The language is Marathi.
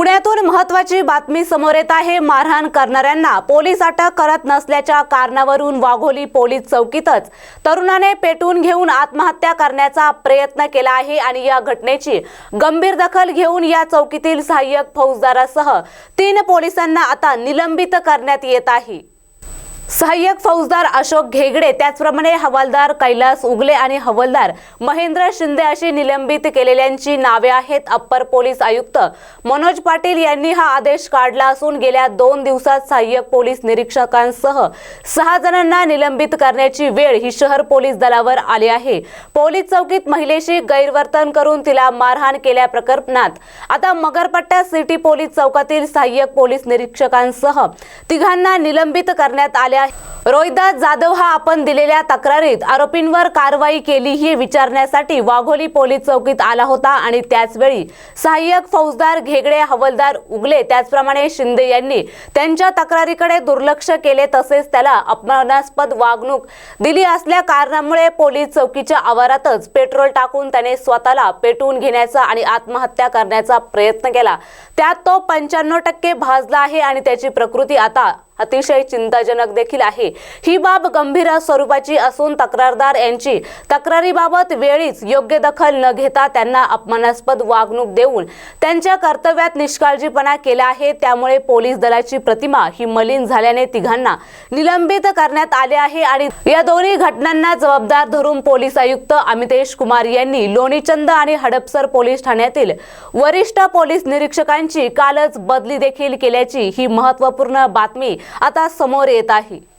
पुण्यातून महत्वाची बातमी समोर येत आहे. मारहाण करणाऱ्यांना पोलीस अटक करत नसल्याच्या कारणावरून वाघोली पोलीस चौकीतच तरुणाने पेटून घेऊन आत्महत्या करण्याचा प्रयत्न केला आहे आणि या घटनेची गंभीर दखल घेऊन या चौकीतील सहाय्यक फौजदारासह तीन पोलिसांना आता निलंबित करण्यात येत आहे. सहाय्यक फौजदार अशोक घेगडे त्याचप्रमाणे हवालदार कैलास उगले आणि हवालदार महेंद्र शिंदे अशी निलंबित केलेल्यांची नावे आहेत अप्पर पोलीस आयुक्त. मनोज पाटील यांनी हा आदेश काढला असून गेल्या दोन दिवसात सहाय्यक पोलीस निरीक्षकांसह सहा जणांना निलंबित करण्याची वेळ ही शहर पोलीस दलावर आली आहे. पोलीस चौकीत महिलेशी गैरवर्तन करून तिला मारहाण केल्या प्रकरणात. आता मगरपट्टा सिटी पोलीस चौकातील सहाय्यक पोलीस निरीक्षकांसह तिघांना निलंबित करण्यात आले आहे. रोहिदास जाधव हा आपण दिलेल्या तक्रारीत आरोपींवर कारवाई केली ही विचारण्यासाठी वाघोली पोलीस चौकीत आला होता आणि त्याचवेळी सहाय्यक फौजदार घेगडे हवलदार उगले त्याचप्रमाणे शिंदे यांनी त्यांच्या तक्रारीकडे दुर्लक्ष केले तसेच त्याला अपमानास्पद वागणूक दिली असल्या कारणामुळे पोलीस चौकीच्या आवारातच पेट्रोल टाकून त्याने स्वतःला पेटवून घेण्याचा आणि आत्महत्या करण्याचा प्रयत्न केला. त्यात तो पंच्याण्णव टक्के भाजला आहे आणि त्याची प्रकृती आता अतिशय चिंताजनक देखील आहे. ही बाब गंभीर स्वरूपाची असून तक्रारदार यांची तक्रारीबाबत वेळीच योग्य दखल न घेता त्यांना अपमानास्पद वागणूक देऊन त्यांच्या कर्तव्यात निष्काळजीपणा केला आहे. त्यामुळे पोलीस दलाची प्रतिमा ही मलिन झाल्याने तिघांना निलंबित करण्यात आले आहे आणि या दोन्ही घटनांना जबाबदार धरून पोलीस आयुक्त अमितेश कुमार यांनी लोणीचंद आणि हडपसर पोलीस ठाण्यातील वरिष्ठ पोलीस निरीक्षकांची कालच बदली देखील केल्याची ही महत्त्वपूर्ण बातमी आता समोर येत आहे.